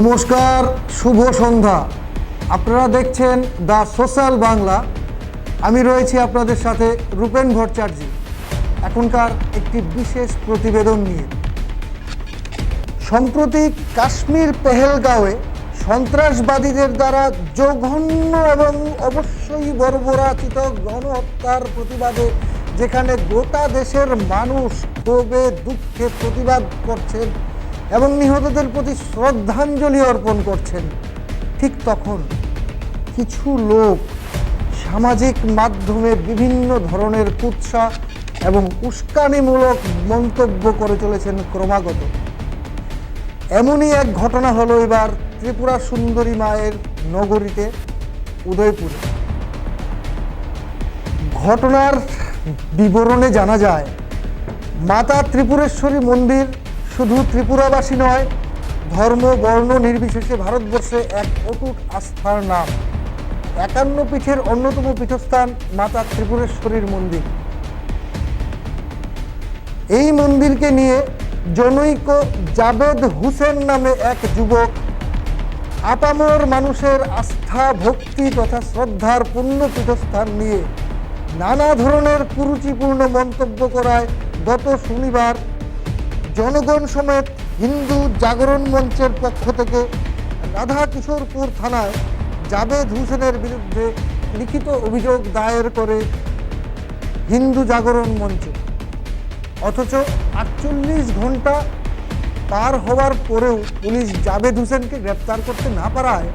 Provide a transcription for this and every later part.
নমস্কার, শুভ সন্ধ্যা। আপনারা দেখছেন দ্য সোশ্যাল বাংলা। আমি রয়েছি আপনাদের সাথে রূপেন ভট্টাচার্য। এখনকার একটি বিশেষ প্রতিবেদন নিয়ে। সম্প্রতি কাশ্মীর পেহেলগাঁওয়ে সন্ত্রাসবাদীদের দ্বারা জঘন্য এবং অবশ্যই বর্বরাচিত গণহত্যার প্রতিবাদে যেখানে গোটা দেশের মানুষ ক্ষোভে, দুঃখে প্রতিবাদ করছেন এবং নিহতদের প্রতি শ্রদ্ধাঞ্জলি অর্পণ করছেন। ঠিক তখন কিছু লোক সামাজিক মাধ্যমে বিভিন্ন ধরনের কুৎসা এবং উস্কানিমূলক মন্তব্য করে চলেছেন ক্রমাগত। এমনই এক ঘটনা হলো এবার ত্রিপুরা সুন্দরী মায়ের নগরীতে, উদয়পুরে। ঘটনার বিবরণে জানা যায়, মাতা ত্রিপুরেশ্বরী মন্দির শুধু ত্রিপুরাবাসী নয়, ধর্ম, বর্ণ নির্বিশেষে ভারতবর্ষে এক অটুট আস্থার নাম। একান্ন পীঠের অন্যতম পীঠস্থান মাতা ত্রিপুরেশ্বরীর মন্দির। এই মন্দিরকে নিয়ে জনৈক জাবেদ হুসেন নামে এক যুবক, আপামর মানুষের আস্থা, ভক্তি তথা শ্রদ্ধার পূর্ণ পীঠস্থান নিয়ে নানা ধরনের কুরুচিপূর্ণ মন্তব্য করায় গত শনিবার জনগণ সমেত হিন্দু জাগরণ মঞ্চের পক্ষ থেকে রাধা কিশোরপুর থানায় জাবেদ হুসেনের বিরুদ্ধে লিখিত অভিযোগ দায়ের করে হিন্দু জাগরণ মঞ্চ। অথচ আটচল্লিশ ঘণ্টা পার হওয়ার পরেও পুলিশ জাবেদ হোসেনকে গ্রেপ্তার করতে না পারায়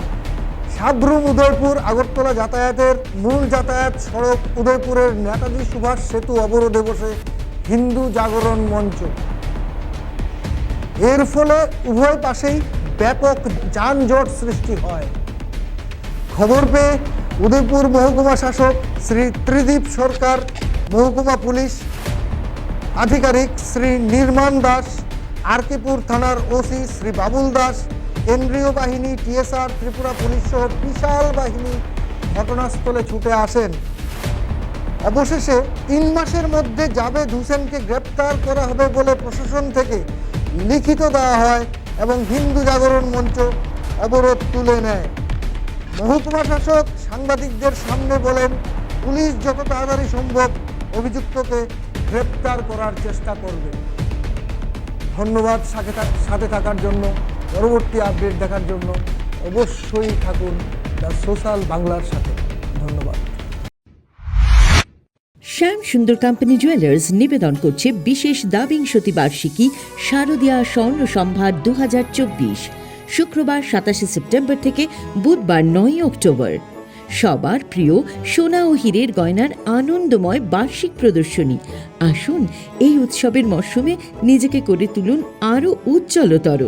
সাবরুম উদয়পুর, আগরতলা যাতায়াতের মূল যাতায়াত সড়ক উদয়পুরের নেতাজি সুভাষ সেতু অবরোধে বসে হিন্দু জাগরণ মঞ্চ। এর ফলে উভয় পাশেই ব্যাপক যানজট সৃষ্টি হয়। খবর পেয়ে উদয়পুর মহকুমা শাসক শ্রী ত্রিদীপ সরকার, মহকুমা পুলিশ আধিকারিক শ্রী নির্মাণ দাস আরকেপুর থানার ওসি শ্রী বাবুল দাস, কেন্দ্রীয় বাহিনী টিএসআর, ত্রিপুরা পুলিশ সহ বিশাল বাহিনী ঘটনাস্থলে ছুটে আসেন। অবশেষে তিন মাসের মধ্যে জাবেদ হুসেনকে গ্রেপ্তার করা হবে বলে প্রশাসন থেকে লিখিত দেওয়া হয় এবং হিন্দু জাগরণ মঞ্চ অবরোধ তুলে নেয়। মহকুমা শাসক সাংবাদিকদের সামনে বলেন, পুলিশ যত তাড়াতাড়ি সম্ভব অভিযুক্তকে গ্রেপ্তার করার চেষ্টা করবে। ধন্যবাদ সাথে থাক- সাথে থাকার জন্য। পরবর্তী আপডেট দেখার জন্য অবশ্যই থাকুন দ্য সোশ্যাল বাংলার সাথে। ধন্যবাদ। শ্যাম সুন্দর কোম্পানি জুয়েলার্স নিবেদন করছে বিশেষ দাবিংশতি বার্ষিকী শারদীয়া স্বর্ণ সম্ভার দু হাজার চব্বিশ। শুক্রবার সাতাশে সেপ্টেম্বর থেকে বুধবার নয় অক্টোবর। সবার প্রিয় সোনা ও হীরের গয়নার আনন্দময় বার্ষিক প্রদর্শনী। আসুন এই উৎসবের মরশুমে নিজেকে করে তুলুন আরও উজ্জ্বলতর।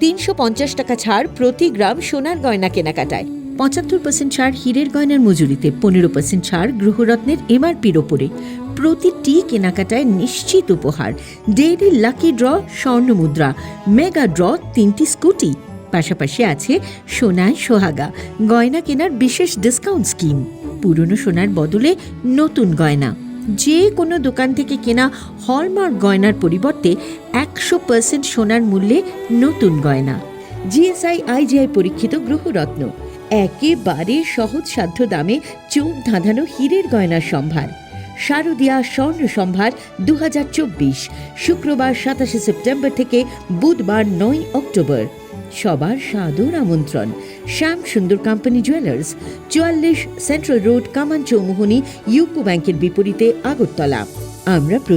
তিনশো পঞ্চাশ টাকা ছাড় প্রতি গ্রাম সোনার গয়না কেনাকাটায়। পঁচাত্তর পার্সেন্ট ছাড় হীরের গয়নার মজুরিতে, পনেরো পার্সেন্ট ছাড় গ্রহরত্নের এমআরপির ওপরে। প্রতিটি কেনাকাটায় নিশ্চিত উপহার। ডেইলি লাকি ড্র স্বর্ণ মুদ্রা। মেগা ড্র তিনটি স্কুটি। পাশাপাশি আছে সোনায় সোহাগা। গয়না কেনার বিশেষ ডিসকাউন্ট স্কিম পুরনো সোনার বদলে নতুন গয়না। যে কোনো দোকান থেকে কেনা হলমার্ক গয়নার পরিবর্তে একশো পার্সেন্ট সোনার মূল্যে নতুন গয়না। জিএসআই আইজিআই পরীক্ষিত গ্রহরত্ন। একেবারে সহজ সাধ্য দামে চোখ ধাঁধানো হীরের গয়নার সম্ভার। শারদীয়া স্বর্ণ সম্ভার দু শুক্রবার সাতাশে সেপ্টেম্বর থেকে বুধবার নয় অক্টোবর। সবার সাদর আমন্ত্রণ, শ্যাম সুন্দর কোম্পানি জুয়েলার্স, চুয়াল্লিশ central road Kaman Chowmuhani UCO ব্যাংকের বিপরীতে আগরতলা। আমরা